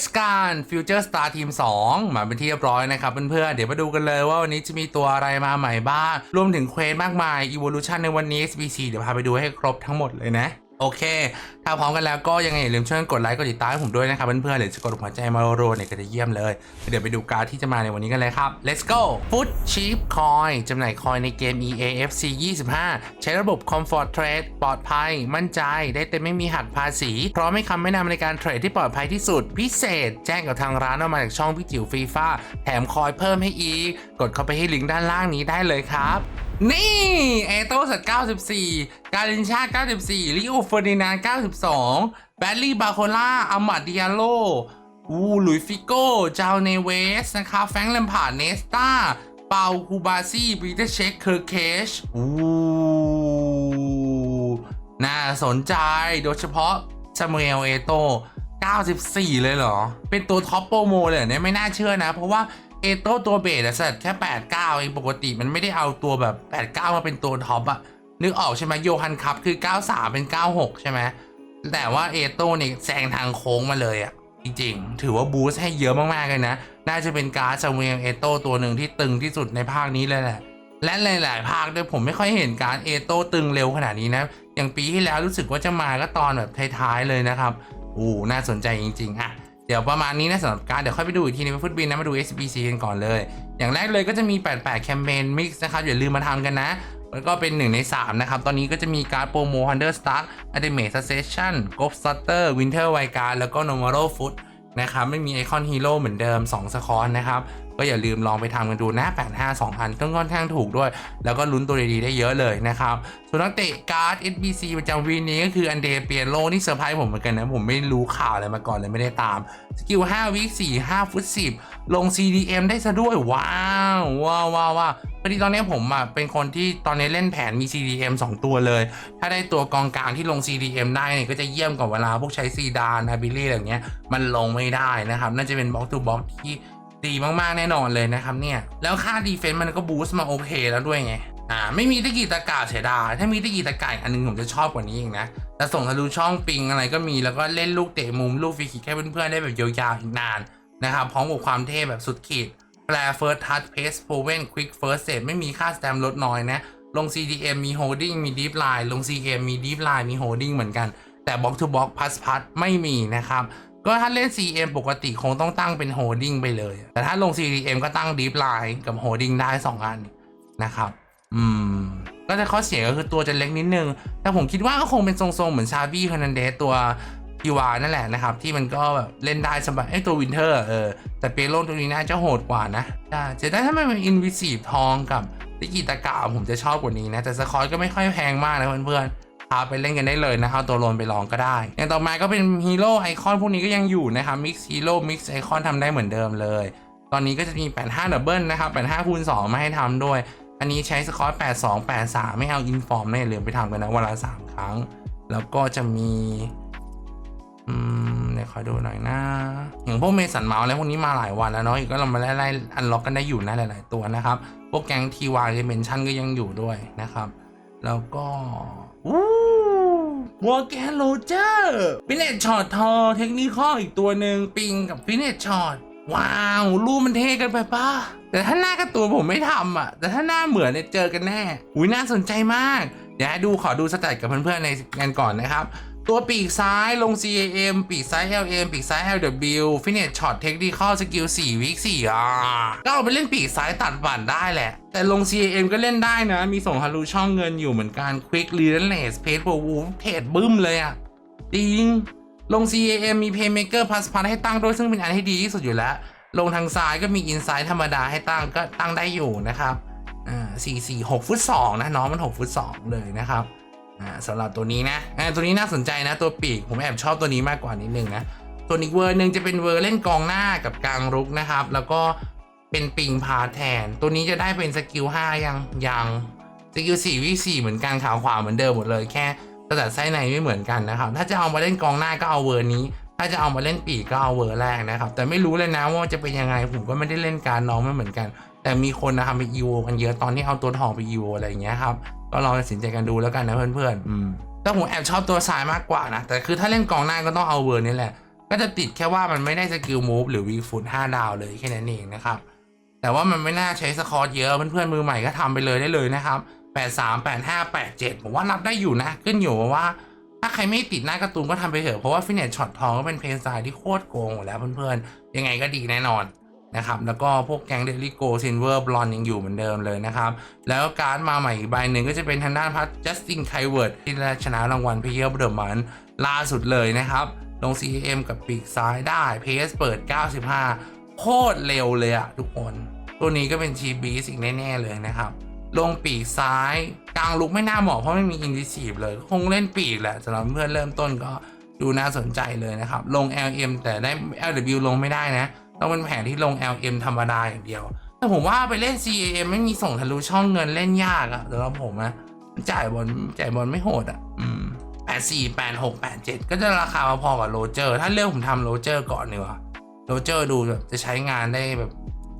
สการฟิวเจอร์สตาร์ทีม2มาเป็นที่เรียบร้อยนะครับเพื่อนๆ เดี๋ยวมาดูกันเลยว่าวันนี้จะมีตัวอะไรมาใหม่บ้าง รวมถึงเควสมากมายอีว o l u t i o n ในวันนี้ SBC เดี๋ยวพาไปดูให้ครบทั้งหมดเลยนะ โอเค ถ้าพร้อมกันแล้วก็ยังไงอย่าลืมช่วยกดไลค์กดติดตามให้ผมด้วยนะครับเพื่อนๆหรือจะกดหัวใจมาโรๆเนี่ยก็จะเยี่ยมเลย เดี๋ยวไปดูการดที่จะมาในวันนี้กันเลยครับ let's go Foot Cheap Coin จำหน่ายคอยในเกม EAFC 25 ใช้ระบบ Comfort Trade ปลอดภัย มั่นใจได้เต็มไม่มีหักภาษีพร้อมให้คำแนะนำในการเทรดที่ปลอดภัยที่สุด พิเศษ แจ้งกับทางร้านว่ามาจากช่องพี่จิ๋วฟีฟ่าแถมคอยเพิ่มให้อีก กดเข้าไปที่ลิงก์ด้านล่างนี้ได้เลยครับ นี่เอโตสัต94 การินชา 94 ลิโอเฟอร์ดินาน 92 แบดลี่บาโคล่าอามาดิอาโลอูหลุยฟิโก้ จาวเนเวส นะครับแฟงค์แลมพาเนสตาเปาคูบาซี่ปีเตอร์เชค เคอร์เคชอูน่าสนใจโดยเฉพาะซามูเอลเอโต94 เลยเหรอ เป็นตัวท็อปโปรโมเลยเนี่ยไม่น่าเชื่อนะ เพราะว่า เอโต้ตัวเบสอะสัตว์แค่89เก้าเองปกติมันไม่ได้เอาตัวแบบ89มาเป็นตัวท็อปอะนึกออกใช่ไหมโยฮันคัพคือ93เป็น96ใช่ไหมแต่ว่าเอโต้เนี่ยแซงทางโค้งมาเลยอะจริงๆ ถือว่าบูสต์ให้เยอะมากๆเลยนะ น่าจะเป็นการ์ดซามูเอลเอโต้ตัวหนึ่งที่ตึงที่สุดในภาคนี้เลยแหละ และหลาย ๆ ภาคด้วยผมไม่ค่อยเห็นการเอโต้ตึงเร็วขนาดนี้นะ อย่างปีที่แล้วรู้สึกว่าจะมาก็ตอนแบบท้าย ๆ เลยนะครับ อู้น่าสนใจจริง ๆ อะ เดี๋ยวประมาณนี้นะสำหรับการเดี๋ยวค่อยไปดูอีกทีในฟุตบินนะมาดู SBC กันก่อนเลย อย่างแรกเลยก็จะมี 88 แคมเปญมิกซ์นะครับอย่าลืมมาทำกันนะแล้วก็เป็น 1 ใน 3 นะครับ ตอนนี้ก็จะมีการโปรโม Hunter Stark Ultimate Succession Ghost Starter Winter w i g a r แล้วก็ Nomoro Foot นะครับ ไม่มีไอคอนฮีโร่เหมือนเดิม 2 สคอนนะครับก็อย่าลืมลองไปทำกันดูนะ 85 2อันก็ค่อนข้างถูกด้วย แล้วก็ลุ้นตัวดีๆได้เยอะเลยนะครับ ส่วนนักเตะการ์ด SBC ประจำวีนี้ก็คืออันเดเปียโลนี่เซอร์ไพรส์ผมเหมือนกันนะ ผมไม่รู้ข่าวอะไรมาก่อนเลยไม่ได้ตาม สกิล 5 วิ4 5 ฟุต 10 ลง CDM ได้ซะด้วย ว้าวว้าวว้าวว้าพอดีตอนนี้ผมอะเป็นคนที่ตอนนี้เล่นแผนมี CDM 2 ตัวเลย ถ้าได้ตัวกองกลางที่ลง CDM ได้เนี่ยก็จะเยี่ยมกว่าเวลาพวกใช้ซีดานอาบิลี่อะไรอย่างเงี้ยมันลงไม่ได้นะครับ น่าจะเป็นบล็อกตูบล็อกที่ ดีมากๆแน่นอนเลยนะครับเนี่ย แล้วค่าดีเฟนต์มันก็บูสต์มาโอเคแล้วด้วยไง อ่า ไม่มีตะกี้ตะกาเสียดายถ้ามีตะกี้ตะกายอันนึงผมจะชอบกว่านี้อีกนะแต่ส่งทะลุช่องปิงอะไรก็มีแล้วก็เล่นลูกเตะมุมลูกฟรีคิกให้เพื่อนๆได้แบบยาวๆอีกนานนะครับพร้อมกับความเท่แบบสุดขีดแปลเฟิร์สทัชเพสโพเวนควิกเฟิร์สเซฟไม่มีค่าสแตมลดน้อยนะลง CDM มีโฮดดิ้งมีดีฟไลน์ลง CM มีดีฟไลน์มีโฮดดิ้งเหมือนกัน แต่บล็อกทูบล็อกพัสพัสไม่มีนะครับ ก็ถ้าเล่น CM ปกติคงต้องตั้งเป็นโฮดดิ้งไปเลย แต่ถ้าลง CDM ก็ตั้งดีฟไลน์กับโฮดดิ้งได้ 2 อันนะครับ อืม ก็จะข้อเสียก็คือตัวจะเล็กนิดนึง แต่ผมคิดว่าก็คงเป็นทรง ๆ เหมือนชาบี้คานันเดสตัวพิวานั่นแหละนะครับ ที่มันก็แบบเล่นได้สบายไอ้ตัววินเทอร์เออ แต่เปโลตัวนี้น่าจะโหดกว่านะใช่จะได้ถ้ามันเป็นอินวิสีทองกับติกิตากาผมจะชอบกว่านี้นะ แต่สคอตก็ไม่ค่อยแพงมากนะเพื่อนๆ พาไปเล่นกันได้เลยนะครับตัวโลนไปลองก็ได้อย่างต่อมาก็เป็นฮีโร่ไอคอนพวกนี้ก็ยังอยู่นะครับมิกซ์ฮีโร่มิกซ์ไอคอนทำได้เหมือนเดิมเลย ตอนนี้ก็จะมี 85ดับเบิลนะครับ85คูณ2มาให้ทำด้วย อันนี้ใช้สกอต82 83 ไม่เอาอินฟอร์มนะอย่ลืมไปทำกันนะวันละ3ครั้ง แล้วก็จะมีอืมเดี๋ยวคอยดูหน่อยนะอย่างพวกเมสันเมาส์อะไรพวกนี้มาหลายวันแล้วเนาะอีกก็เรามาไล่ๆอันล็อกกันได้อยู่นะหลายๆตัวนะครับพวกแก๊งทีวายเมนชั่นก็ยังอยู่ด้วยนะครับ แล้วก็ อู้วอลแกนโรเจอร์ฟินเนตช็อตทอเทคนิคออีกตัวหนึ่งปิงกับฟินเนตช็อตว้าวรูปมันเท่กันไปป้าแต่ถ้าหน้ากับตัวผมไม่ทำอะ แต่ถ้าหน้าเหมือนเนี่ยเจอกันแน่อุ้ยน่าสนใจมาก เดี๋ยวดูขอดูสแตทกับเพื่อนๆในงานก่อนนะครับ ตัวปีกซ้ายลง CAM ปีกซ้าย LM ปีกซ้าย LW Finish Shot Technical Skill 4วิ4อะก็เอาไปเล่นปีกซ้ายตัดบันได้แหละ แต่ลง CAM ก็เล่นได้นะ มีส่งฮารุช่องเงินอยู่เหมือนกัน Quick Relentless Pace for Wolf เทรดบึ้มเลยอะจริง ลง CAM มี Playmaker Plus Plus ให้ตั้งด้วยซึ่งเป็นอันที่ดีที่สุดอยู่แล้ว ลงทางซ้ายก็มี Inside ธรรมดาให้ตั้งก็ตั้งได้อยู่นะครับอ่า4 4 6ฟุต2นะน้องมัน 6 ฟุต2เลยนะครับ อ่าสำหรับตัวนี้นะอ่าตัวนี้น่าสนใจนะตัวปีกผมแอบชอบตัวนี้มากกว่านิดนึงนะส่วอีกเวอร์หนึ่งจะเป็นเวอร์เล่นกองหน้ากับกลางรุกนะครับ แล้วก็เป็นปิงพาแทน ตัวนี้จะได้เป็นสกิล5ยังยังสกิล4วิ4เหมือนกันขาวขวาเหมือนเดิมหมดเลยแค่แต่ไส้ในไม่เหมือนกันนะครับ ถ้าจะเอามาเล่นกองหน้าก็เอาเวอร์นี้ ถ้าจะเอามาเล่นปีกก็เอาเวอร์แรกนะครับ แต่ไม่รู้เลยนะว่าจะเป็นยังไงผมก็ไม่ได้เล่นการน้องไม่เหมือนกัน แต่มีคนนะครับไปอีโวกันเยอะตอนที่เอาตัวทองไปอีโวอะไรอย่างเงี้ยครับก็ลองตัดสินใจกันดูแล้วกันนะเพื่อนๆอืมแต่ผมแอบชอบตัวซ้ายมากกว่านะ แต่คือถ้าเล่นกองหน้าก็ต้องเอาเวอร์นี่แหละ ก็จะติดแค่ว่ามันไม่ได้สกิลมูฟหรือวีฟุต5ดาวเลยแค่นั้นเองนะครับ แต่ว่ามันไม่น่าใช้สคอร์เยอะเพื่อนๆมือใหม่ก็ทำไปเลยได้เลยนะครับ83 85 87ผมว่ารับได้อยู่นะ ขึ้นอยู่ว่า ถ้าใครไม่ติดหน้าการ์ตูนก็ทำไปเถอะเพราะว่าฟินเนตช็อตทองก็เป็นเพลย์สไตล์ที่โคตรโกงอยู่แล้วเพื่อนๆยังไงก็ดีแน่นอน นะครับ แล้วก็พวกแกงเดลิโกซินเวอร์บลอนยังอยู่เหมือนเดิมเลยนะครับ แล้วการดมาใหม่อีกใบหนึ่งก็จะเป็นทางด้านพัทจัสตินไคเวิร์ดที่ได้ชนะรางวัลเพเยอร์เดอร์มันล่าสุดเลยนะครับ ลง CM กับปีกซ้ายได้เพสเปิด 95 โคตรเร็วเลยอะทุกคน ตัวนี้ก็เป็นชีบีสิ่งแน่ๆเลยนะครับ ลงปีกซ้ายกลางลุกไม่น่าเหมาะเพราะไม่มีอินดิซีฟเลย คงเล่นปีกแหละสำหรับเพื่อนเริ่มต้นก็ดูน่าสนใจเลยนะครับ ลง LM แต่ได้ LW ลงไม่ได้นะ ต้องเป็นแผนที่ลง LM ธรรมดาอย่างเดียว แต่ผมว่าไปเล่น CAM ไม่มีส่งทะลุช่องเงินเล่นยากอะสำหรับผมนะจ่ายบอลจ่ายบอลไม่โหดอะอืมแปดสี่แปดหกแปดเจ็ดก็จะราคาพอกับโรเจอร์ ถ้าเลือกผมทำโรเจอร์ก่อนดีกว่าโรเจอร์ดูแบบจะใช้งานได้แบบ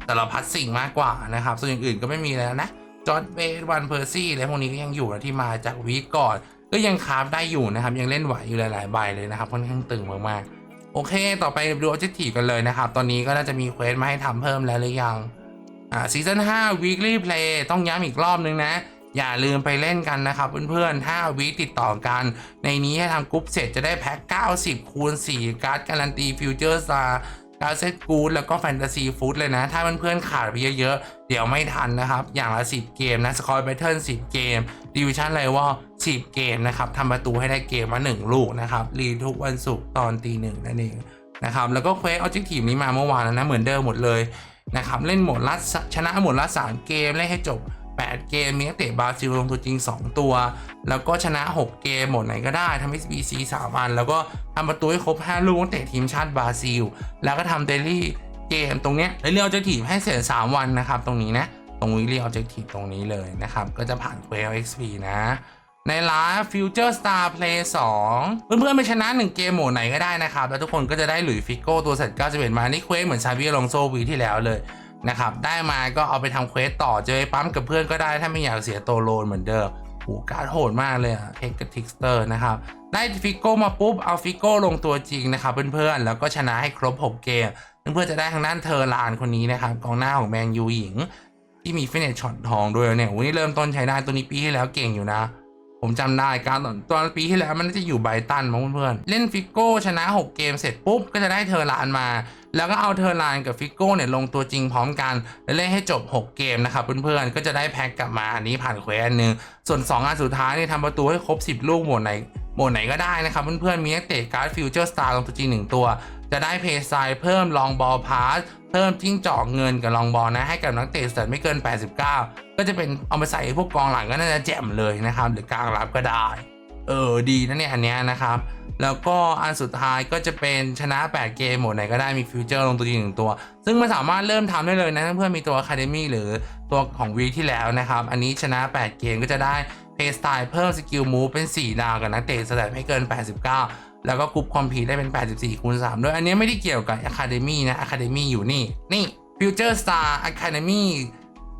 แต่ละพัดสิ่งมากกว่านะครับ ส่วนอย่างอื่นก็ไม่มีแล้วนะจอร์ดเบสวันเพอร์ซี่อะไรพวกนี้ก็ยังอยู่นะที่มาจากวีก่อนก็ยังคราฟได้อยู่นะครับ ยังเล่นไหวอยู่หลาย ๆ ใบเลยนะครับค่อนข้างตึงมากๆ โอเค ต่อไปดูออ j เจ t ทีกันเลยนะครับ ตอนนี้ก็น่าจะมีเควสมาให้ทำเพิ่มแล้วหรือยัง อ่าซีซั่น5 weekly play ต้องย้ำอีกรอบนึงนะ อย่าลืมไปเล่นกันนะครับเพื่อนๆ5วีคติดต่อกัน ในนี้ให้ทำกรุ๊ปเสร็จจะได้แพ็ค 90 คูณ 4 การ์ดการันตีฟิวเจอร์ซา การ์ดเซตกูดแล้วก็แฟนตาซีฟู้ดเลยนะ ถ้าเพื่อนๆขาดไปเยอะๆ เดี๋ยวไม่ทันนะครับ อย่างละ 10 เกมนะสกอร์แบทเทิล10เกมดิวิชั่นไลวอล10เกมนะครับทำประตูให้ได้เกมมา1ลูกนะครับรีทุกวันศุกร์ตอนตีหนึ่งนั่นเองนะครับแล้วก็เควสออ j เจ t ทีนี้มาเมื่อวานแล้วนะเหมือนเดิมหมดเลยนะครับเล่นหมดละชนะหมดละ3เกมเล่นให้จบ 8 เกม มีนักเตะบราซิลลงตัวจริง 2 ตัว แล้วก็ชนะ 6 เกมหมดไหนก็ได้ทำ SBC 3 อัน แล้วก็ทำประตูให้ครบ 5 ลูกนักเตะทีมชาติบราซิล แล้วก็ทำเดลี่เกมตรงเนี้ยเรียลเจทีให้เสร็จ 3 วันนะครับ ตรงนี้นะตรงวิเรียลเจทีตรงนี้เลยนะครับ ก็จะผ่านเควล XP นะในร้าน Future Star Play 2 เพื่อนๆไปชนะ 1 เกมโหมดไหนก็ได้นะครับ แล้วทุกคนก็จะได้หลุยส์ฟิโก้ตัวเสร็จ91มานี่เควสเหมือนชาบิอลองโซวีที่แล้วเลย นะครับได้มาก็เอาไปทำเควสต่อเจอไอ้ปั๊มกับเพื่อนก็ได้ถ้าไม่อยากเสียตัวโลนเหมือนเดิมโหการ์ดโหดมากเลยอะเทคกับทิกสเตอร์นะครับ ได้ฟิกโก้มาปุ๊บ เอาฟิกโก้ลงตัวจริงนะครับเพื่อนๆ แล้วก็ชนะให้ครบ 6 เกม เพื่อนๆจะได้ทางด้านเทอร์ลานคนนี้นะครับกองหน้าของแมนยูหญิง ที่มีฟินเนชช็อตทองด้วยเนี่ยวันนี้เริ่มต้นใช้ได้ตัวนี้ปีที่แล้วเก่งอยู่นะ ผมจำได้การตอนตอนปีที่แล้วมันน่าจะอยู่ไบตันมั้งเพื่อนๆ เล่นฟิโก้ชนะ 6 เกมเสร็จปุ๊บก็จะได้เทอร์ลานมา แล้วก็เอาเทอร์ลานกับฟิกโก้เนี่ยลงตัวจริงพร้อมกันแล้วเล่นให้จบ 6 เกมนะครับเพื่อนๆ ก็จะได้แพ็กกลับมาอันนี้ผ่านเควสอันหนึ่งส่วน 2 อันสุดท้ายเนี่ยทำประตูให้ครบ 10 ลูกหมดไหนหมดไหนก็ได้นะครับเพื่อนๆ มีนักเตะการ์ดฟิวเจอร์สตาร์ลงตัวจริง1ตัว จะได้เพย์ไซด์เพิ่มลองบอลพาสเพิ่มจิ้งจอกเงินกับลองบอลนะให้กับนักเตะสเตตไม่เกิน 89 ก็จะเป็นเอามาใส่พวกกองหลังก็น่าจะแจ่มเลยนะครับหรือกลางรับก็ได้ เออดีนะเนี่ยอันเนี้ยนะครับ แล้วก็อันสุดท้ายก็จะเป็นชนะ 8 เกมหมดไหนก็ได้มีฟิวเจอร์ลงตัวจริงหนึ่งตัว ซึ่งมันสามารถเริ่มทำได้เลยนะเพื่อนมีตัว Academy หรือตัวของวีที่แล้วนะครับ อันนี้ชนะ 8 เกมก็จะได้เพย์สไตล์เพิ่มสกิลมูฟเป็น 4 ดาวกับนักเตะสแตทไม่เกิน 89 แล้วก็กรุ๊ปคอมพีได้เป็น 84คูณ3ด้วยอันนี้ไม่ได้เกี่ยวกับ Academy นะ Academy อยู่นี่นี่ Future Star Academy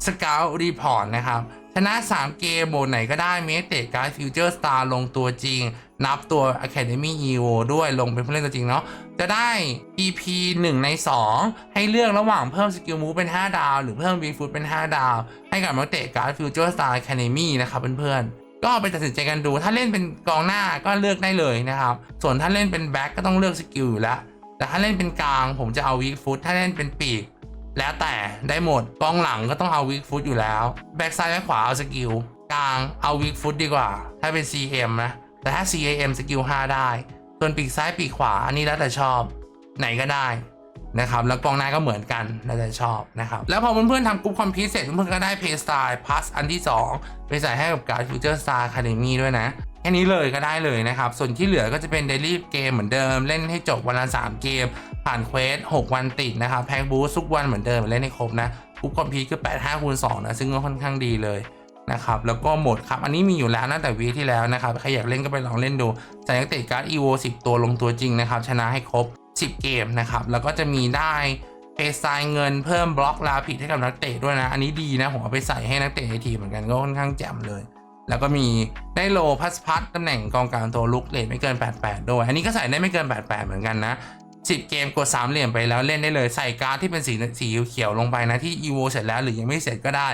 Scout Report นะครับ ชนะ 3 เกมโหมดไหนก็ได้เมีนักเตะการ์ดฟิวเจอร์สตาร์ลงตัวจริง นับตัว Academy EVO ด้วยลงเป็นผู้เล่นตัวจริงเนาะจะได้ EP 1 ใน 2 ให้เลือกระหว่างเพิ่มสกิลมูฟเป็น 5 ดาว หรือเพิ่ม v ีฟูดเป็น 5 ดาว ให้กับนักเตะการ์ดฟิวเจอร์สตาร์ Academy นะครับเพื่อนๆ ก็ไปตัดสินใจกันดูถ้าเล่นเป็นกองหน้าก็เลือกได้เลยนะครับส่วนถ้าเล่นเป็นแบ็กก็ต้องเลือกสกิลอยู่แล้วแต่ถ้าเล่นเป็นกลางผมจะเอาวีฟุตถ้าเล่นเป็นปีก แล้วแต่ได้หมดกองหลังก็ต้องเอาวิกฟุตอยู่แล้วแบ็กซ้ายแบ็กขวาเอาสกิลกลางเอาวิกฟุตดีกว่า ถ้าเป็น CM นะ แต่ถ้า CAM สกิล5ได้ ส่วนปีกซ้ายปีกขวาอันนี้แล้วแต่ชอบ ไหนก็ได้นะครับแล้วกองหน้าก็เหมือนกันแล้วแต่ชอบนะครับแล้วพอเพื่อนๆทำกรุ๊ปคอมพิวเสร็จเพื่อนๆก็ได้เพย์สไตล์พัสอันที่2ไปใส่ให้กับการฟิวเจอร์สตาร์คาเดมี่ด้วยนะ แค่นี้เลยก็ได้เลยนะครับ ส่วนที่เหลือก็จะเป็นเดลี่เกมเหมือนเดิม เล่นให้จบวันละ3เกม ผ่านเควส6วันติดนะครับแพ็กบูสทุกวันเหมือนเดิมเล่นให้ครบนะกรุ๊ปคอมพิวคือ8 5คูณ2นะซึ่งก็ค่อนข้างดีเลยนะครับแล้วก็โหมดครับ อันนี้มีอยู่แล้วตั้งแต่วีที่แล้วนะครับใครอยากเล่นก็ไปลองเล่นดูใส่นักเตะการ์ด EVO 10 ตัวลงตัวจริงนะครับชนะให้ครบ 10 เกมนะครับแล้วก็จะมีได้เพย์ไซน์เงินเพิ่มบล็อกลาผิดให้กับนักเตะด้วยนะ อันนี้ดีนะผมเอาไปใส่ให้นักเตะในทีเหมือนกันก็ค่อนข้างแจ่มเลย แล้วก็มีได้โลพัสพัสตำแหน่งกองกลางตัวลุกเลทไม่เกิน 88 ด้วย อันนี้ก็ใส่ได้ไม่เกิน 88 เหมือนกันนะ 10 เกมกดสามเหลี่ยมไปแล้วเล่นได้เลยใส่การ์ดที่เป็นสีสีเขียวลงไปนะที่ EVO เสร็จแล้วหรือยังไม่เสร็จก็ได้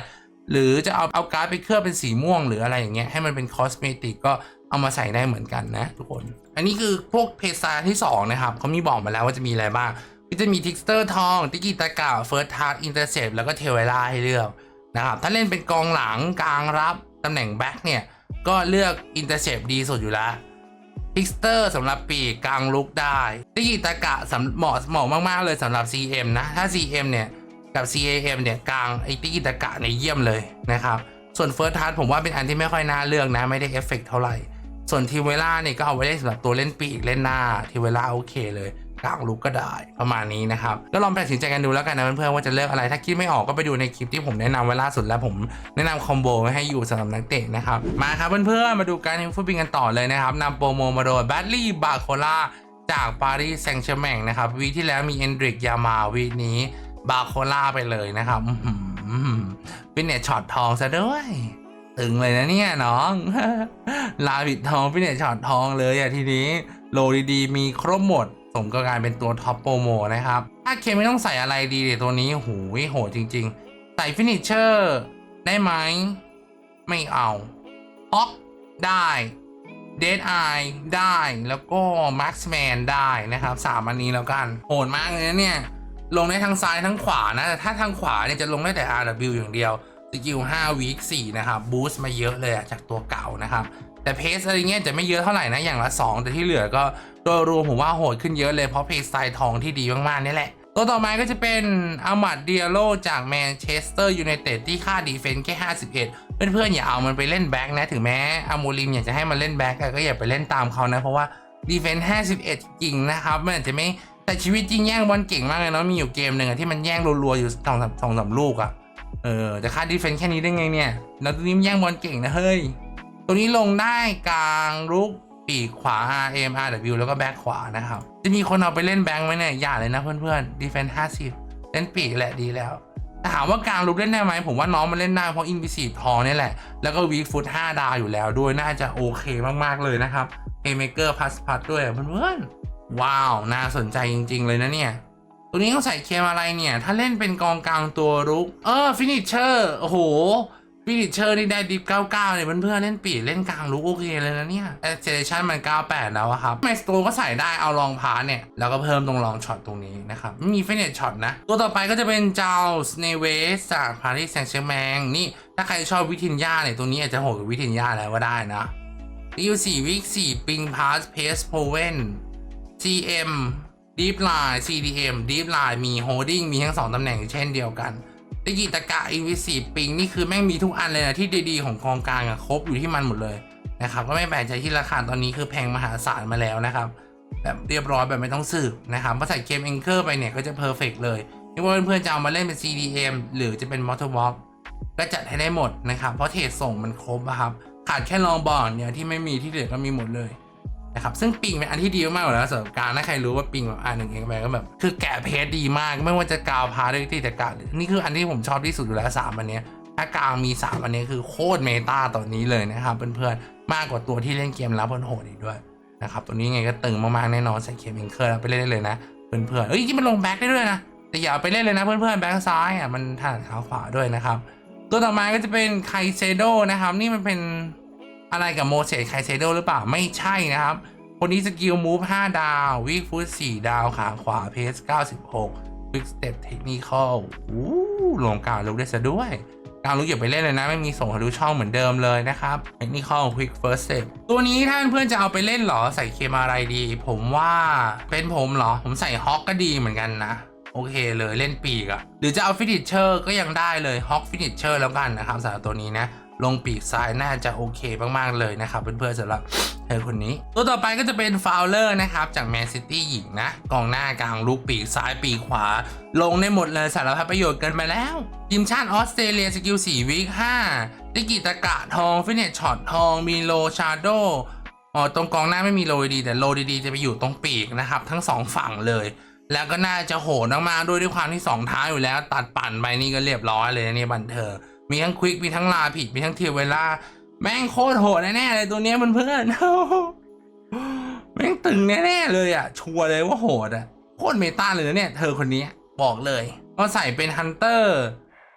หรือจะเอาเอาการ์ดไปเคลือบเป็นสีม่วงหรืออะไรอย่างเงี้ยให้มันเป็นคอสเมติกก็เอามาใส่ได้เหมือนกันนะทุกคน อันนี้คือพวกเพซาที่ 2 นะครับเขามีบอกมาแล้วว่าจะมีอะไรบ้างก็จะมีทิกสเตอร์ทองติกิตากาเฟิร์สทาร์อินเตอร์เซปแล้วก็เทเวล่าให้เลือกนะครับถ้าเล่นเป็นกองหลังกลางรับ ตำแหน่งแบ็คเนี่ย ก็เลือกอินเตอร์เซปดีสุดอยู่แล้วทิกสเตอร์สำหรับปีกกลางลุกได้ติกิตากะสำเหมาะเหมาะมากๆเลยสำหรับ CM นะ ถ้า CM เนี่ย กับ CAM เนี่ย กลางไอติกิตากะเนี่ยเยี่ยมเลยนะครับ ส่วนเฟิร์สทัชผมว่าเป็นอันที่ไม่ค่อยน่าเลือกนะ ไม่ได้เอฟเฟกเท่าไหร่ ส่วนทีเวล่าเนี่ยก็เอาไว้เล่นสำหรับตัวเล่นปีกเล่นหน้าทีเวล่าโอเคเลย กลางลุกก็ได้ประมาณนี้นะครับก็ลองตัดสินใจกันดูแล้วกันนะเพื่อนๆว่าจะเลือกอะไรถ้าคิดไม่ออกก็ไปดูในคลิปที่ผมแนะนำไว้ล่าสุดแล้วผมแนะนำคอมโบไว้ให้อยู่สำหรับนักเตะนะครับมาครับเพื่อนๆมาดูการเล่นฟุตบอลกันต่อเลยนะครับนำโปรโมมาโดยแบตลี่บาโคล่าจากปารีสแซงต์แชร์แมงนะครับวีที่แล้วมีเอนดริกยามาวีนี้บาโคล่าไปเลยนะครับฟินเนตช็อตทองซะด้วยตึงเลยนะเนี่ยน้อง ลาบิดทองฟินเนตช็อตทองเลยอะทีนี้โลดีๆมีครบหมด มกับการเป็นตัวท็อปโปรโมนะครับ ถ้าเคไม่ต้องใส่อะไรดีเดี๋ยวตัวนี้หูยโหจริง ๆ ใส่ฟินิชเชอร์ได้ไหม ไม่เอาออกได้เดดไอได้แล้วก็มาร์แมนได้นะครับสามอันนี้แล้วกัน โหดมากเลยนะเนี่ย ลงได้ทั้งซ้ายทั้งขวานะ แต่ถ้าทางขวาเนี่ยจะลงได้แต่ RW อย่างเดียวสกิล5วีค4นะครับ บูสต์มาเยอะเลยจากตัวเก่านะครับ แต่เพสอะไรเงี้ยจะไม่เยอะเท่าไหร่นะ อย่างละ 2 แต่ที่เหลือก็ ดยรวมผมว่าโหดขึ้นเยอะเลยเพราะเพสไซทองที่ดีมากๆนี่แหละ ตัวต่อมาก็จะเป็นอามัดเดียโลจากแมนเชสเตอร์ยูไนเต็ดที่ค่าดีเฟนส์แค่ 51 เพื่อนๆอย่าเอามันไปเล่นแบ็กนะ ถึงแม้อามูลิมอยากจะให้มันเล่นแบ็กก็อย่าไปเล่นตามเขานะ เพราะว่าดีเฟนส์51 จริงนะครับมันอาจจะไม่แต่ชีวิตจริงแย่งบอลเก่งมากเลยเนาะมีอยู่เกมหนึ่งที่มันแย่งรัวๆอยู่สองสามสองสามลูกอะเออแต่ค่าดีเฟนส์แค่นี้ได้ไงเนี่ยแล้วตัวนี้มันแย่งบอลเก่งนะเฮ้ยตัวนี้ลงได้กลางรุก ปีกขวา RM RW แล้วก็แบ็คขวานะครับ จะมีคนเอาไปเล่นแบงค์ไหมเนี่ย อย่าเลยนะเพื่อนๆ defense 50 เล่นปีกแหละดีแล้วแต่ถามว่ากลางลุกเล่นได้ไหม ผมว่าน้องมันเล่นได้เพราะ invisive ทองนี่แหละ แล้วก็ weak foot 5ดาวอยู่แล้วด้วยน่าจะโอเคมากๆเลยนะครับ playmaker plus plus ด้วยเพื่อนๆว้าว น่าสนใจจริง ๆ เลยนะเนี่ยตัวนี้ต้องใส่เคมอะไรเนี่ย ถ้าเล่นเป็นกองกลางตัวรุก เออ finisher โอ้โห ฟิเชอร์นี่ได้ดิฟ99เนี่ยเพื่อนๆเล่นปีเล่นกลางลุกโอเคเลยนะเนี่ยแอเซชันมัน 98 แล้วครับไมสโตก็ใส่ได้เอาลองพาร์เนี่ย แล้วก็เพิ่มตรงลองช็อตตรงนี้นะครับไม่มีฟินิชช็อตนะ ตัวต่อไปก็จะเป็นเจ a ลส์เนเวสจากปารีสแซงต์แชร์แมงนี่ ถ้าใครชอบวิทินยาเนี่ย ตัวนี้อาจจะโหดกว่าวิทินยาแล้วก็ได้นะรีวิว4วิก4ปิงพาสเพสโพเวน CM Deep Line CDM Deep Line มี Holding มีทั้งสองตำแหน่งเช่นเดียวกัน ติกิตากะอินวิสีปิงนี่คือแม่งมีทุกอันเลยนะที่ดีๆของกองกลางอะครบอยู่ที่มันหมดเลยนะครับก็ไม่แปลกใจที่ราคาตอนนี้คือแพงมหาศาลมาแล้วนะครับแบบเรียบร้อยแบบไม่ต้องสืบนะครับพอใส่เกมเองเกอร์ไปเนี่ยก็จะเพอร์เฟกเลยไม่ว่าเพื่อนๆจะเอามาเล่นเป็น CDM หรือจะเป็น m o t o r w a l k ก็จัดให้ได้หมดนะครับเพราะเทรดส่งมันครบอะครับขาดแค่ลองบอลเนี่ยที่ไม่มีที่เหลือก็มีหมดเลย นะครับซึ่งปิงเป็นอันที่ดีมากอยู่แล้วสำหรับการถ้าใครรู้ว่าปิงแบบอ่านหนึ่งเองไปก็แบบคือแกะเพจดีมากไม่ว่าจะกาวพาด้วยที่จะกาวนี่คืออันที่ผมชอบที่สุดอยู่แล้วสามอันเนี้ยถ้ากางมีสามอันนี้คือโคตรเมตาตอนนี้เลยนะครับเพื่อนๆมากกว่าตัวที่เล่นเกมรับบนโหดอีกด้วยนะครับตัวนี้ไงก็ตึงมากๆแน่นอนใส่เกมเองเคอร์แล้วไปเล่นได้เลยนะเพื่อนๆเอ้ยที่มันลงแบ็คได้ด้วยนะแต่อย่าไปเล่นเลยนะเพื่อนๆแบ็คซ้ายอะมันถนัดเท้าขวาด้วยนะครับตัวต่อมาก็จะเป็นไคเซโดนะครับนี่มันเป็น อะไรกับโมเสสไคเซโดหรือเปล่าไม่ใช่นะครับ คนนี้สกิลมูฟ5ดาววิกฟุต4ดาวขาขวาเพส96วิกสเต็ปเทคนิคอลอู้ลงกางลุกได้ซะด้วยกางลุกอย่าไปเล่นเลยนะ ไม่มีส่งทะลุช่องเหมือนเดิมเลยนะครับเทคนิคอลควิกเฟิร์สเต็ปตัวนี้ถ้านเพื่อนจะเอาไปเล่นหรอใส่เคมอะไรดี ผมว่าเป็นผมเหรอ ผมใส่ฮอกก็ดีเหมือนกันนะโอเคเลยเล่นปีกอะหรือจะเอาฟินิชเชอร์ก็ยังได้เลยฮอกฟินิชเชอร์แล้วกันนะครับสำหรับตัวนี้นะ ลงปีกซ้ายน่าจะโอเคมากๆเลยนะครับเพื่อนๆสำหรับเธอคนนี้ ตัวต่อไปก็จะเป็นฟาวเลอร์นะครับ จากแมนซิตี้หญิงนะกองหน้ากลางลูกปีกซ้ายปีกขวา ลงได้หมดเลยสารพัดประโยชน์เกินไปแล้วทีมชาติออสเตรเลียสกิล4วิก5ติกิตะกะทอง ฟินเนตช็อตทองมีโลชาโดอ๋อตรงกองหน้าไม่มีโลดี แต่โลดีๆจะไปอยู่ตรงปีกนะครับ ทั้งสองฝั่งเลย แล้วก็น่าจะโหดมากๆด้วยด้วยความที่สองท้ายอยู่แล้ว ตัดปั่นไปนี่ก็เรียบร้อยเลยนี่บันเทอ มีทั้งควิกมีทั้งลาผิดมีทั้งเทียเวล่าแม่งโคตรโหดแน่ๆเลยตัวเนี้ยเพื่อนแม่งตึงแน่ๆเลยอะ ชัวร์เลยว่าโหดอะโคตรเมตาเลยนะเนี่ย เธอคนนี้บอกเลยก็ใส่เป็นฮันเตอร์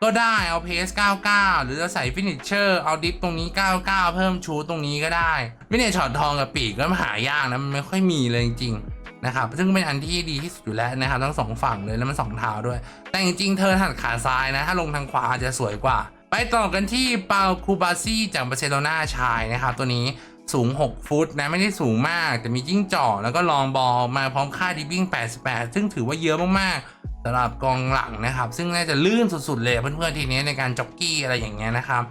ก็ได้เอาเพส99 หรือจะใส่ฟินิชเชอร์เอาดิฟตรงนี้ 99 เพิ่มชูตรงนี้ก็ได้ไม่เนี่ยช็อตทองกับปีกก็หายากนะมันไม่ค่อยมีเลยจริงๆนะครับซึ่งเป็นอันที่ดีที่สุดอยู่แล้วนะครับทั้งสองฝั่งเลยแล้วมันสองเท้าด้วย แต่จริงๆเธอถนัดขาซ้ายนะ ถ้าลงทางขวาอาจจะสวยกว่า ไปต่อกันที่เปาคูบาซี่จากบาร์เซโลนาชายนะครับตัวนี้สูง 6 ฟุตนะ ไม่ได้สูงมาก แต่มีจิ้งจ่อแล้วก็ลองบอลมาพร้อมค่าดิบิ้ง88 ซึ่งถือว่าเยอะมากๆสำหรับกองหลังนะครับ ซึ่งน่าจะลื่นสุดๆเลยเพื่อนๆทีนี้ในการจ็อกกี้อะไรอย่างเงี้ยนะครับ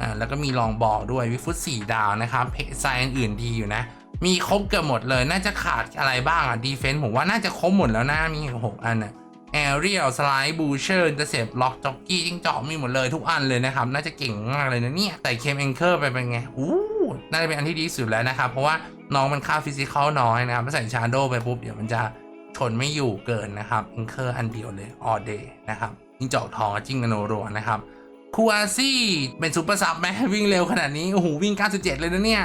อ่าแล้วก็มีลองบอลด้วยวิฟุต 4 ดาวนะครับเพไซน์อื่นดีอยู่นะ มีครบเกือบหมดเลย น่าจะขาดอะไรบ้างอะดีเฟนส์ผมว่าน่าจะครบหมดแล้วนะมีหกอันอะ แอเรียลสไลด์บูเชอร์จะเสพล็อกจ็อกกี้จิ้งจอกมีหมดเลยทุกอันเลยนะครับ น่าจะเก่งมากเลยนะเนี่ย แต่เคมเอนเคอร์ไปเป็นไง อู้น่าจะเป็นอันที่ดีที่สุดแล้วนะครับ เพราะว่าน้องมันค่าฟิสิกอลน้อยนะครับถ้าใส่ชาร์โดไปปุ๊บ เดี๋ยวมันจะชนไม่อยู่เกินนะครับเอนเคอร์อันเดียวเลยออเดย์นะครับจิ้งจอกทองจิ้งนาโนรัวนะครับคูอาซี่เป็นซูเปอร์ซับไหมวิ่งเร็วขนาดนี้โอ้โหวิ่ง 97 เลยนะเนี่ย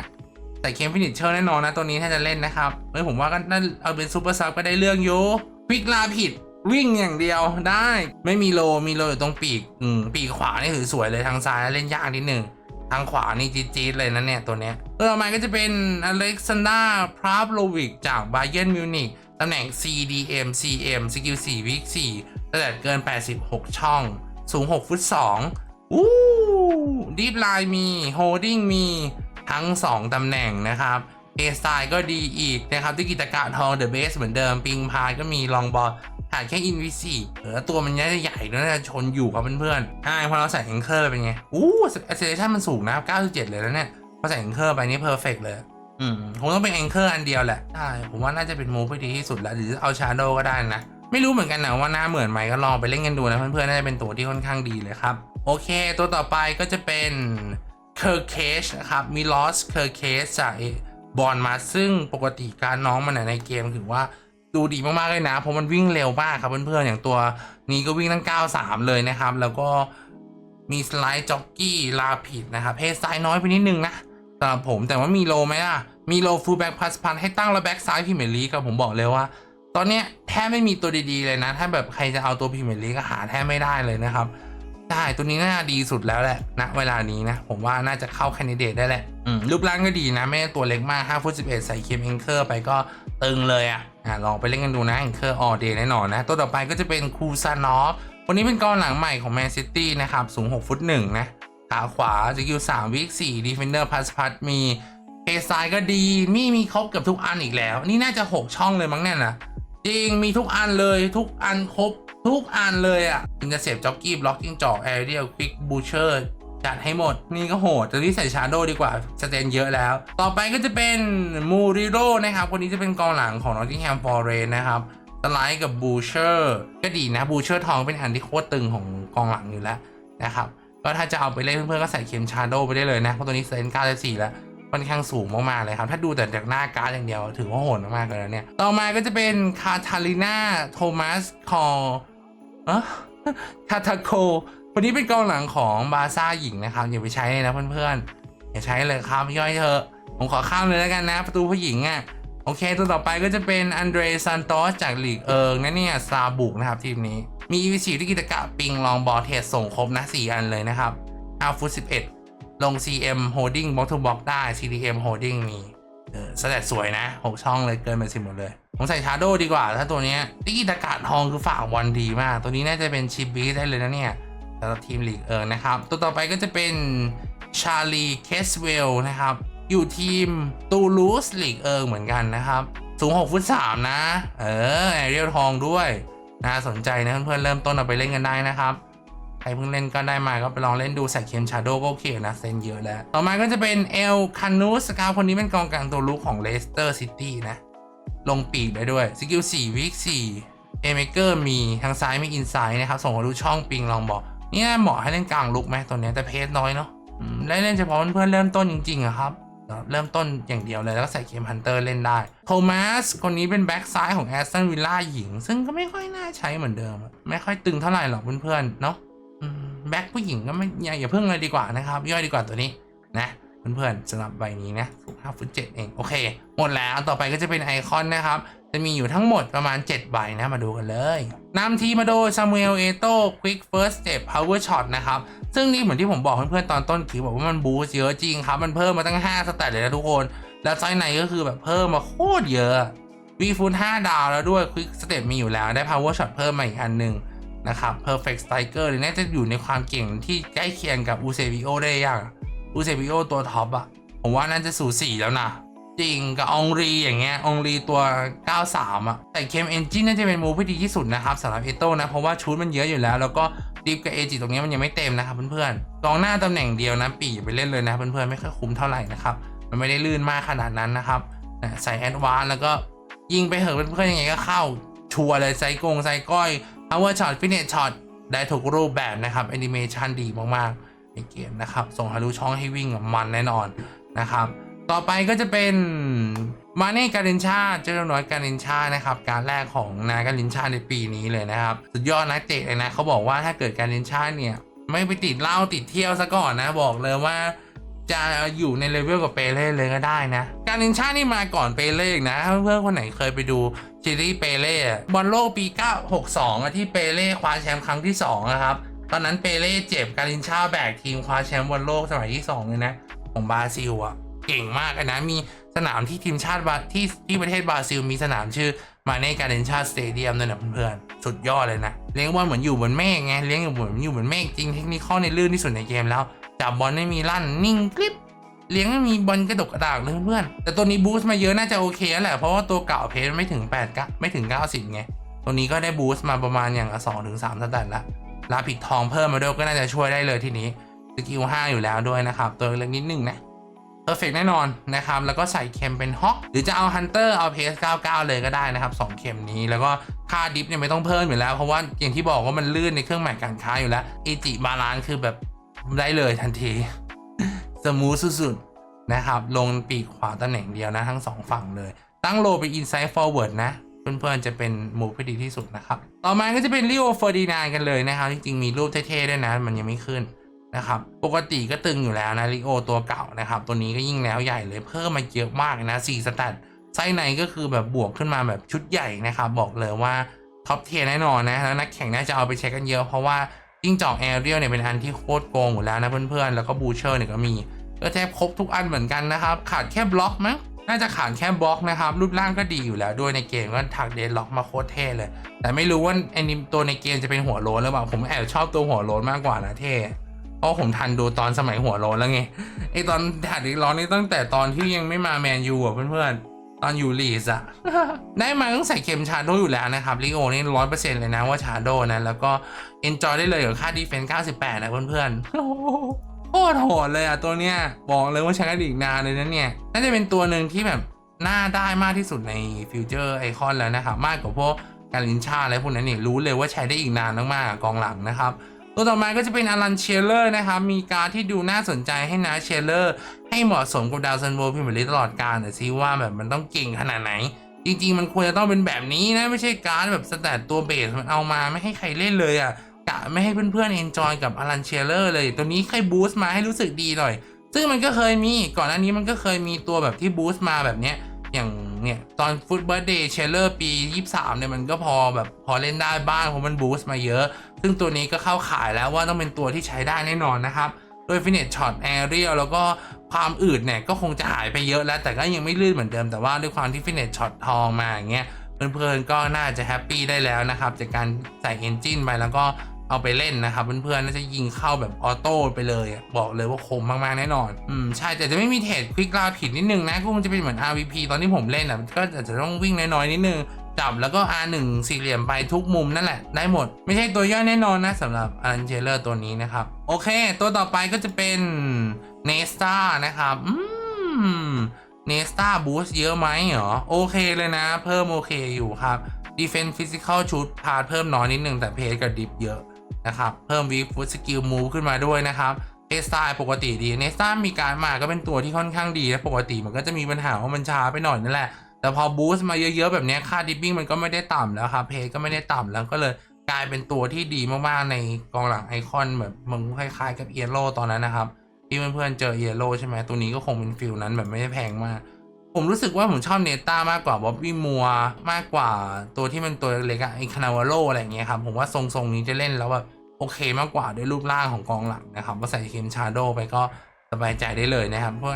แต่เคมฟินิชเชอร์แน่นอนนะตัวนี้ถ้าจะเล่นนะครับเฮ้ยผมว่าก็น่าเอาเป็นซูเปอร์ซับก็ได้เรื่องอยู่ควิกลาผิด วิ่งอย่างเดียวได้ไม่มีโลมีโลอยู่ตรงปีกอืมปีกขวานี่ถือสวยเลยทางซ้ายเล่นยากนิดหนึ่งทางขวานี่จี๊ดๆเลยนะเนี่ยตัวเนี้ยตัวต่อมาก็จะเป็นอเล็กซานดราพราฟโลวิกจากบาเย r n m มิวนิกตำแหน่ง CDM CM สกิล4วิก4ระดับเกิน 86 ช่อง สูง 6 ฟุต2อู้ดีฟไลน์มีโฮดดิ้งมีทั้ง 2 ตำแหน่งนะครับเอสไตล์ก็ดีอีกนะครับที่กิตกะทองเดอะเบสเหมือนเดิม ปิงพายก็มีลองบอล ขาดแค่อินวิซีเออตัวมันน่าจะใหญ่แล้วน่าจะชนอยู่ครับเพื่อนๆใช่พอเราใส่แองเกอร์เป็นไงอู้เอเซเลชันมันสูงนะ97 เลยแล้วเนี่ยพอใส่แองเกอร์ไปนี่เพอร์เฟกเลยอืมคงต้องเป็นแองเกอร์อันเดียวแหละใช่ผมว่าน่าจะเป็นมูฟที่ดีที่สุดแล้วหรือเอาชาโดก็ได้นะ ไม่รู้เหมือนกันนะว่าหน้าเหมือนไหมก็ลองไปเล่นกันดูนะเพื่อนๆน่าจะเป็นตัวที่ค่อนข้างดีเลยครับ โอเค ตัวต่อไปก็จะเป็นเคอร์เคชนะครับมีลอสเคอร์เคชจากบอลมาซึ่งปกติการน้องมันในเกมถือว่า ดูดีมากๆเลยนะ เพราะมันวิ่งเร็วมากครับเพื่อนๆอย่างตัวนี้ก็วิ่งตั้ง 93 เลยนะครับ แล้วก็มีสไลด์จ็อกกี้ลาผิดนะครับเพศซ้ายน้อยไปนิดนึงนะสำหรับผมแต่ว่ามีโลไหมล่ะ มีโลฟูลแบ็กพัสพันให้ตั้งแล้วแบ็กซ้ายพรีเมลีกครับผมบอกเลยว่า ตอนเนี้ยแทบไม่มีตัวดีๆเลยนะ ถ้าแบบใครจะเอาตัวพรีเมลีกก็หาแทบไม่ได้เลยนะครับใช่ตัวนี้น่าดีสุดแล้วแหละณเวลานี้นะ ผมว่าน่าจะเข้าแคนดิเดตได้แหละรูปร่างก็ดีนะ ไม่ตัวเล็กมาก5ฟุต11 ใส่เคมเอนเคอร์ไปก็ตึงเลยอะ อะลองไปเล่นกันดูนะเอนเคอร์ออเดย์แน่นอนนะ ตัวต่อไปก็จะเป็นคูซานอฟคนนี้เป็นกองหลังใหม่ของแมนซิตี้นะครับ สูง 6 ฟุต1นะขาขวาสกิล3วิก4ดีเฟนเดอร์พัสพัทมีเพย์ซ้ายก็ดีมีมีครบเกับทุกอันอีกแล้ว นี่น่าจะ 6 ช่องเลยมั้งเนี่ยนะจริงมีทุกอันเลยทุกอันครบทุกอันเลยอะอินเตอร์เซปจ็อกกี้บล็อกกิ้งจอกแอเรียลควิกบูเชอร์ จัดให้หมดนี่ก็โหดแต่ที่ใส่ชาโดดีกว่าสเตนเยอะแล้ว ต่อไปก็จะเป็นมูริโรนะครับคนนี้จะเป็นกองหลังของนอตติงแฮมฟอร์เรนนะครับสไลด์กับบูเชอร์ก็ดีนะบูเชอร์ทองเป็นอันที่โคตรตึงของกองหลังอยู่แล้วนะครับก็ถ้าจะเอาไปเล่นเพื่อนๆก็ใส่เข็มชาโดไปได้เลยนะเพราะตัวนี้เซน94แล้วค่อนข้างสูงมากๆเลยครับ ถ้าดูแต่จากหน้าการ์ดอย่างเดียวถือว่าโหดมากๆเลยนะเนี่ย ต่อมาก็จะเป็นคาทาลิน่าโทมัสคอเออคาทาโค คนนี้เป็นกองหลังของบาซ่าหญิงนะครับอย่าไปใช้เลยนะเพื่อนๆอย่าใช้เลยครับย่อยเถอะผมขอข้ามเลยแล้วกันนะ ประตูผู้หญิงอะ่ะโอเค ตัวต่อไปก็จะเป็นอันเดรซันโตสจากลีกเอิงนะเนี่ยซาบุกนะครับทีมนี้มี EVC ที่กิตกะปิงลองบอลเทสส่งครบนะ 4 อันเลยนะครับ5ฟุต11 ลง CM holding box to box ได้ CDM holding มีเออสแตทสวยนะ 6 ช่องเลยเกินไปสิหมดเลย ผมใส่ชาโดดีกว่า ถ้าตัวเนี้ยติกิตากาทองคือฝากวันดีมาก ตัวนี้น่าจะเป็นชิปบีได้เลยนะเนี่ย สำหรับทีมลีกเอิงนะครับ ตัวต่อไปก็จะเป็นชาลีเคสเวลนะครับ อยู่ทีมตูลูสลีกเอิงเหมือนกันนะครับ สูง6ฟุต3นะ เออแอเรียลทองด้วยน่าสนใจนะเพื่อนๆเริ่มต้นเอาไปเล่นกันได้นะครับใครเพิ่งเล่นก็ได้มาก็ไปลองเล่นดูใส่เค็มชาโดก็โอเคนะเซนเยอะแล้ว ต่อมาก็จะเป็นเอลคานูสครับคนนี้เป็นกองกลางตัวลุกของเลสเตอร์ซิตี้นะ ลงปีกได้ด้วย สกิล4วิก4เอเมเกอร์มีทางซ้ายมีอินไซด์นะครับ ส่งมาดูช่องปิงลองบอก นี่น่าเหมาะให้เล่นกลางลุกไหมตัวเนี้ยแต่เพจน้อยเนาะเล่นเล่นเฉพาะเพื่อนเริ่มต้นจริงๆอะครับเริ่มต้นอย่างเดียวเลยแล้วก็ใส่เกมฮันเตอร์เล่นได้ โทมัสคนนี้เป็นแบ็กซ้ายของแอสตันวิลล่าหญิง ซึ่งก็ไม่ค่อยน่าใช้เหมือนเดิม ไม่ค่อยตึงเท่าไหร่หรอกเพื่อนๆเนาะแบ็กผู้หญิงก็ไม่อย่าอย่าเพิ่งเลยดีกว่านะครับ ย่อยดีกว่าตัวนี้นะเพื่อนๆสำหรับใบนี้นะสูง5ฟุต7เอง โอเค หมดแล้วต่อไปก็จะเป็นไอคอนนะครับ จะมีอยู่ทั้งหมดประมาณ 7 ใบนะ มาดูกันเลยนำทีมมาโดยซามูเอลเอโต้ Quick First Step Power Shot นะครับ ซึ่งนี่เหมือนที่ผมบอกเพื่อนๆตอนต้นคลิปบอกว่ามันบูส์เยอะจริงครับ มันเพิ่มมาตั้ง 5 สแตทเลยนะทุกคน แล้วไซส์ในก็คือแบบเพิ่มมาโคตรเยอะวีฟูล5ดาวแล้วด้วย Quick Step มีอยู่แล้วได้ Power Shot เพิ่มมาอีกอันหนึ่งนะครับ Perfect Striker เลยน่าจะอยู่ในความเก่งที่ใกล้เคียงกับอูเซบิโอได้ยังอูเซบิโอตัวท็อปอะผมว่าน่าจะสูสีแล้วนะ จริงกับองรีอย่างเงี้ยองรีตัว 93 อะ แต่เคมเอนจินน่าจะเป็นมูฟที่ดีที่สุดนะครับสำหรับเอโต้นะ เพราะว่าชุดมันเยอะอยู่แล้ว แล้วก็ดิฟกับเอจิตรงนี้มันยังไม่เต็มนะครับเพื่อนๆกองหน้าตำแหน่งเดียวนะปีอย่าไปเล่นเลยนะเพื่อนๆไม่ค่อยคุ้มเท่าไหร่นะครับมันไม่ได้ลื่นมากขนาดนั้นนะครับใส่แอดวานแล้วก็ยิงไปเหอะเพื่อนๆยังไงก็เข้าชัวร์เลยไซกงไซก้อย power shot finish shot ได้ทุกรูปแบบนะครับแอนิเมชันดีมากๆในเกมนะครับส่งทะลุช่องให้วิ่งมันแน่นอนนะครับ ต่อไปก็จะเป็นมาเน่การินชาเจอร์น้อยการินชานะครับ การแรกของนาการินชาในปีนี้เลยนะครับ สุดยอดนักเตะเลยนะเขาบอกว่าถ้าเกิดการินชาเนี่ย ไม่ไปติดเหล้าติดเที่ยวซะก่อนนะ บอกเลยว่าจะอยู่ในเลเวลกับเปเล่เลยก็ได้นะ การินชานี่มาก่อนเปเล่นะถ้าเพื่อนๆคนไหนเคยไปดูซีรีส์เปเล่บอลโลกปี 962อะที่เปเล่คว้าแชมป์ครั้งที่2นะครับตอนนั้นเปเล่เจ็บการินชาแบกทีมคว้าแชมป์บอลโลกสมัยที่2เลยนะของบราซิลอะ เก่งมากนะมีสนามที่ทีมชาติบาที่ที่ประเทศบราซิลมีสนามชื่อมาเน่การินชาสเตเดียมด้วยนะเพื่อนๆสุดยอดเลยนะเลี้ยงบอลเหมือนอยู่บนเมฆไงเลี้ยงอยู่เหมือนอยู่บนเมฆจริงเทคนิคข้อในลื่นที่สุดในเกมแล้วจับบอลไม่มีลั่นนิ่งกริบเลี้ยงไม่มีบอลกระดกกระดากเลยเพื่อนๆแต่ตัวนี้บูสต์มาเยอะน่าจะโอเคแหละเพราะว่าตัวเก่าเพจไม่ถึง8กไม่ถึง 90ไงตัวนี้ก็ได้บูสต์มาประมาณอย่างละ2ถึง3สแตทละลาผิดทองเพิ่มมาด้วยก็น่าจะช่วยได้เลยทีนี้สกิล5อยู่แล้วด้วยนะครับ ตัวเล็กนิดนึงนะ เพอร์เฟกแน่นอนนะครับ แล้วก็ใส่เข็มเป็นฮอกหรือจะเอาฮันเตอร์เอาเพส99 เลยก็ได้นะครับ 2 เข็มนี้แล้วก็ค่าดิฟเนี่ยไม่ต้องเพิ่มอยู่แล้ว เพราะว่าอย่างที่บอกว่ามันลื่นในเครื่องหมายการค้าอยู่แล้วเอจิบาลานคือแบบได้เลยทันทีสมูทสุดๆนะครับ ลงปีกขวาตำแหน่งเดียวนะทั้งสองฝั่งเลย ตั้งโลไป inside forward นะเพื่อนๆจะเป็นมูฟที่ดีที่สุดนะครับ ต่อมาก็จะเป็นลิโอเฟอร์ดินานกันเลยนะครับ จริงๆมีรูปเท่ๆด้วยนะ มันยังไม่ขึ้น นะครับ ปกติก็ตึงอยู่แล้วนะลิโอตัวเก่านะครับ ตัวนี้ก็ยิ่งแล้วใหญ่เลยเพิ่มมาเยอะมากนะ4สแตทไส้ในก็คือแบบบวกขึ้นมาแบบชุดใหญ่นะครับ บอกเลยว่าท็อปเทียแน่นอนนะแล้วนักแข่งน่าจะเอาไปใช้กันเยอะเพราะว่าจิ้งจอกแอเรียลเนี่ยเป็นอันที่โคตรโกงอยู่แล้วนะเพื่อนๆ แล้วก็บูเชอร์เนี่ยก็มี ก็แทบครบทุกอันเหมือนกันนะครับ ขาดแค่บล็อกมั้งน่าจะขาดแค่บล็อกนะครับ รูปร่างก็ดีอยู่แล้วด้วยในเกมก็ถักเดนล็อกมาโคตรเท่เลย แต่ไม่รู้ว่าไอ้นิมตัวในเกมจะเป็นหัวโลนหรือเปล่าผมแอบชอบตัวหัวโลนมากกว่านะเท่ เพราะผมทันดูตอนสมัยหัวโลนแล้วไงไอตอนถัดอีกร้อนนี่ตั้งแต่ตอนที่ยังไม่มาแมนยูอะเพื่อนๆ ตอนอยู่ลีสอะได้มาต้องใส่เข็มชาโดอยู่แล้วนะครับลิโอนี่ร้อยเปอร์เซ็นต์เลยนะว่าชาโดนะ แล้วก็เอนจอยได้เลยกับค่าดีเฟนซ์98 นะเพื่อนๆโคตรโหดเลยอะตัวเนี้ยบอกเลยว่าใช้กันอีกนานเลยนะเนี่ยน่าจะเป็นตัวหนึ่งที่แบบน่าได้มากที่สุดในฟิวเจอร์ไอคอนแล้วนะครับมากกว่าพวกการลินชาอะไรพวกนั้นเนี่ยรู้เลยว่าใช้ได้อีกนานมากๆกองหลังนะครับ ตัวต่อมาก็จะเป็นอลันเชลเลอร์นะครับ มีการที่ดูน่าสนใจให้นะเชลเลอร์ ให้เหมาะสมกับดาวซันโวพิมพ์ลีตลอดการแต่ซิว่าแบบมันต้องเก่งขนาดไหน จริง ๆ มันควรจะต้องเป็นแบบนี้นะ ไม่ใช่การแบบสแตทตัวเบสมันเอามาไม่ให้ใครเล่นเลยอะกะไม่ให้เพื่อนๆเอนจอยกับอลันเชลเลอร์เลย ตัวนี้ใครบูสต์มาให้รู้สึกดีหน่อย ซึ่งมันก็เคยมีก่อนหน้านี้มันก็เคยมีตัวแบบที่บูสต์มาแบบเนี้ยอย่างเนี่ยตอนฟุตบอลเดย์เชลเลอร์ปี 23เนี่ยมันก็พอแบบพอเล่นได้บ้างเพราะมันบูสต์มาเยอะ ซึ่งตัวนี้ก็เข้าขายแล้วว่าต้องเป็นตัวที่ใช้ได้แน่นอนนะครับ โดยฟินเนตช็อตแอเรียลแล้วก็ความอืดเนี่ยก็คงจะหายไปเยอะแล้ว แต่ก็ยังไม่ลื่นเหมือนเดิมแต่ว่าด้วยความที่ฟินเนตช็อตทองมาอย่างเงี้ยเพื่อนๆก็น่าจะแฮปปี้ได้แล้วนะครับจากการใส่เอนจินไปแล้วก็เอาไปเล่นนะครับเพื่อนๆน่าจะยิงเข้าแบบออโต้ไปเลย บอกเลยว่าคมมากๆแน่นอน อืมใช่แต่จะไม่มีเทรดควิกลาผิดนิดนึงนะก็คงจะเป็นเหมือน RVP ตอนที่ผมเล่นอะก็อาจจะต้องวิ่งน้อยๆนิดนึง จับแล้วก็ R1 สี่เหลี่ยมไปทุกมุมนั่นแหละได้หมด ไม่ใช่ตัวย่อยแน่นอนนะสำหรับอันเจเลอร์ตัวนี้นะครับ โอเค ตัวต่อไปก็จะเป็นเนสตานะครับอืมเนสตาบูสเยอะไหมเหรอ โอเคเลยนะ เพิ่มโอเคอยู่ครับ Defense Physical ชุดพาร์ทเพิ่มน้อยนิดนึงแต่เพจกับดิฟเยอะนะครับ เพิ่ม Weak Foot Skill Move ขึ้นมาด้วยนะครับเอสไตล์ปกติดีเนสตามีการมาก็เป็นตัวที่ค่อนข้างดีแนะปกติมันก็จะมีปัญหาว่ามันช้าไปหน่อยนั่นแหละ แต่พอบูสต์มาเยอะๆแบบนี้ค่าดิปปิ้งมันก็ไม่ได้ต่ำแล้วครับเพจก็ไม่ได้ต่ำแล้วก็เลยกลายเป็นตัวที่ดีมากๆในกองหลังไอคอนแบบมึงคล้ายๆกับเอโ o ตอนนั้นนะครับ ที่เพื่อนๆเจอเอโ o ใช่ไหมตัวนี้ก็คงเป็นฟิลนั้นแบบไม่ได้แพงมาก ผมรู้สึกว่าผมชอบเนต้ามากกว่าบ๊อบบี้มัวมากกว่าตัวที่มันตัวเล็กๆอะไอ้คานาวาโลอะไรอย่างเงี้ยครับผมว่าทรงๆนี้จะเล่นแล้วแบบโอเคมากกว่าด้วยรูปร่างของกองหลังนะครับว่าใส่เคมชาโดไปก็สบายใจได้เลยนะครับเพราะ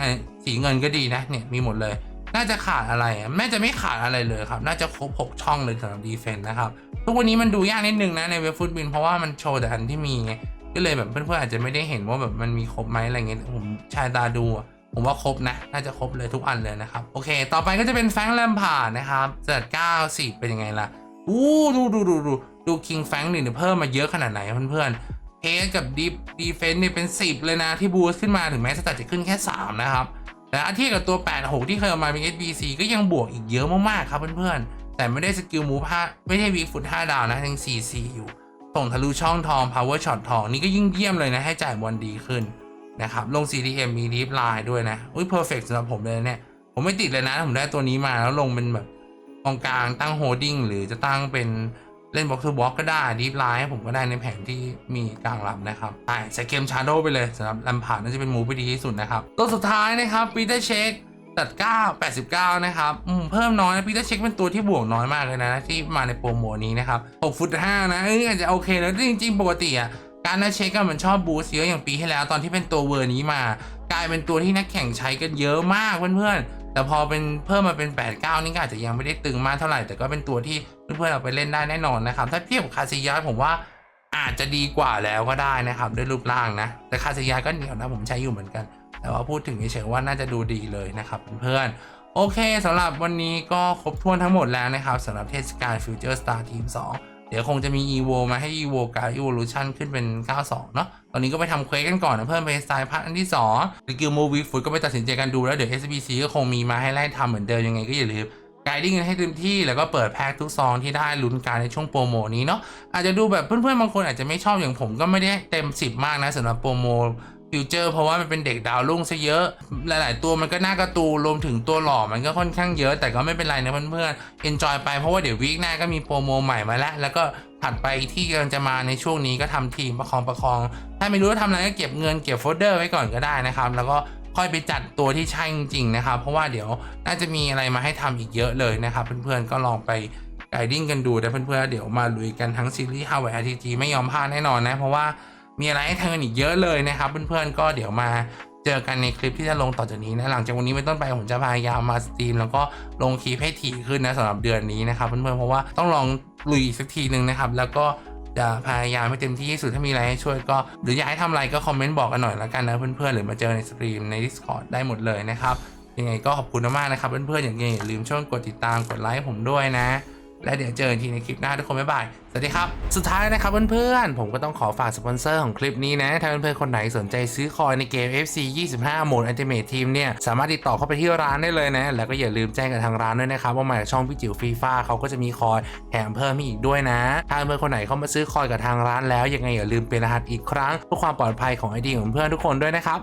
สีเงินก็ดีนะเนี่ยมีหมดเลย น่าจะขาดอะไรอะแม่จะไม่ขาดอะไรเลยครับ น่าจะครบ 6 ช่องเลยสำหรับดีเฟนต์นะครับ ทุกวันนี้มันดูยากนิดนึงนะในเว็บฟุตบินเพราะว่ามันโชว์แต่อันที่มีไง ก็เลยแบบเพื่อนๆอาจจะไม่ได้เห็นว่าแบบมันมีครบไหมอะไรเงี้ยผมชายตาดูผมว่าครบนะ น่าจะครบเลยทุกอันเลยนะครับ โอเค ต่อไปก็จะเป็นแฟงแลมพาร์นะครับเจ็ดเก้าสิบเป็นยังไงล่ะอู้ดูดูดูดูดูคิงแฟงค์นี่เพิ่มมาเยอะขนาดไหนเพื่อนๆเฮดกับดีดีเฟนต์เนี่ยเป็น 10 เลยนะที่บูสต์ขึ้นมาถึงแม้สแตทจะขึ้นแค่ 3 นะครับ แต่อาเทียบกับตัว 86 ที่เคยเอามาเป็น SBC ก็ยังบวกอีกเยอะมากๆครับเพื่อนๆ แต่ไม่ได้สกิลมูฟ5ไม่ใช่วีฟุต5ดาวนะยัง CC อยู่ ส่งทะลุช่องทอง power shot ทองนี่ก็ยิ่งเยี่ยมเลยนะ ให้จ่ายบอลดีขึ้นนะครับ ลง CDM มี deep line ด้วยนะ อุ้ย perfect สำหรับผมเลยเนี่ย ผมไม่ติดเลยนะ ผมได้ตัวนี้มาแล้วลงเป็นแบบกองกลางตั้ง holding หรือจะตั้งเป็น เล่น box to box ก็ได้ deep line ให้ผมก็ได้ในแผนที่มีกลางรับนะครับใช่ใส่เกม shadow ไปเลยสำหรับลำผ่านน่าจะเป็นมูฟที่ดีที่สุดนะครับตัวสุดท้ายนะครับปีเตอร์เช็คตัด 9 89 นะครับเพิ่มน้อยนะพีเตอร์เช็คเป็นตัวที่บวกน้อยมากเลยนะ ที่มาในโปรโมนี้นะครับ6ฟุต5นะเอ้ยอาจจะโอเคแล้วจริง ๆ ปกติอะการนัดเช็คอะมันชอบบูสเยอะอย่างปีที่แล้วตอนที่เป็นตัวเวอร์นี้มา กลายเป็นตัวที่นักแข่งใช้กันเยอะมากเพื่อนๆแต่พอเป็นเพิ่มมาเป็น 8 9 นี่ก็อาจจะยังไม่ได้ตึงมากเท่าไหร่แต่ก็เป็นตัวที่ เพื่อนๆเอาไปเล่นได้แน่นอนนะครับ ถ้าเทียบกับคาซิยาผมว่าอาจจะดีกว่าแล้วก็ได้นะครับ ด้วยรูปร่างนะ แต่คาซิยาก็เหนียวนะผมใช้อยู่เหมือนกัน แต่ว่าพูดถึงเฉยๆว่าน่าจะดูดีเลยนะครับเพื่อนๆโอเคสำหรับวันนี้ก็ครบถ้วนทั้งหมดแล้วนะครับสำหรับเทศกาล Future Star Team 2เดี๋ยวคงจะมี EVO มาให้ EVO กับ Evolution ขึ้นเป็น 92 เนาะ ตอนนี้ก็ไปทำเควสกันก่อนนะเพิ่มไปสไตล์พาร์ทอันที่2หรือกิลโมวีฟุตก็ไปตัดสินใจกันดูแล้ว เดี๋ยว SBC ก็คงมีมาให้ไล่ทำเหมือนเดิมยังไงก็อย่าลืม ไกด์ดิ้งกันให้เต็มที่แล้วก็เปิดแพ็กทุกซองที่ได้ลุ้นการในช่วงโปรโมนี้เนาะอาจจะดูแบบเพื่อนๆบางคนอาจจะไม่ชอบอย่างผมก็ไม่ได้เต็ม 10 มากนะสำหรับโปรโมฟิวเจอร์เพราะว่ามันเป็นเด็กดาวรุ่งซะเยอะ หลายๆ ตัวมันก็น่ากระตูรวมถึงตัวหล่อมันก็ค่อนข้างเยอะ แต่ก็ไม่เป็นไรนะเพื่อนๆ enjoy ไปเพราะว่าเดี๋ยววีคหน้าก็มีโปรโมใหม่มาแล้ว แล้วก็ถัดไปที่กำลังจะมาในช่วงนี้ก็ทำทีมประคองประคอง ถ้าไม่รู้ว่าทำอะไรก็เก็บเงินเก็บโฟลเดอร์ไว้ก่อนก็ได้นะครับ แล้วก็ ค่อยไปจัดตัวที่ใช่จริงๆนะครับ เพราะว่าเดี๋ยวน่าจะมีอะไรมาให้ทำอีกเยอะเลยนะครับเพื่อนๆก็ลองไปไกดิ้งกันดูนะเพื่อนๆเดี๋ยวมาลุยกันทั้งซีรีส์ How I RTG ไม่ยอมพลาดแน่นอนนะเพราะว่ามีอะไรให้ทำกันอีกเยอะเลยนะครับ เพื่อนๆก็เดี๋ยวมาเจอกันในคลิปที่จะลงต่อจากนี้นะหลังจากวันนี้เป็นต้นไปผมจะพยายามมาสตรีม แล้วก็ลงคลิปให้ถี่ขึ้นนะสำหรับเดือนนี้นะครับเพื่อนๆเพราะว่าต้องลองลุยสักทีหนึ่งนะครับ แล้วก็ จะพยายามให้เต็มที่ที่สุดถ้ามีอะไรให้ช่วยก็หรืออยากให้ทำอะไรก็คอมเมนต์บอกกันหน่อยละกันนะเพื่อนๆหรือมาเจอในสตรีมใน Discord ได้หมดเลยนะครับยังไงก็ขอบคุณมากๆนะครับเพื่อนๆอย่างเงี้ยอย่าลืมช่วยกดติดตามกดไลค์ผมด้วยนะ และเดี๋ยวเจอกันทีในคลิปหน้าทุกคนบ๊ายบาย สวัสดีครับ สุดท้ายนะครับเพื่อนๆ ผมก็ต้องขอฝากสปอนเซอร์ของคลิปนี้นะ ถ้าเพื่อนๆ คนไหนสนใจซื้อคอยในเกม FC 25 โหมด Ultimate Team เนี่ย สามารถติดต่อเข้าไปที่ร้านได้เลยนะ แล้วก็อย่าลืมแจ้งกับทางร้านด้วยนะครับ ว่ามาจากช่องพี่จิ๋วฟีฟ่าเขาก็จะมีคอยแถมเพิ่มให้อีกด้วยนะ ถ้าเพื่อนๆ คนไหนเข้ามาซื้อคอยกับทางร้านแล้วยังไงอย่าลืมเป็นรหัสอีกครั้งเพื่อความปลอดภัยของไอดีของเพื่อนทุกคนด้วยนะครับ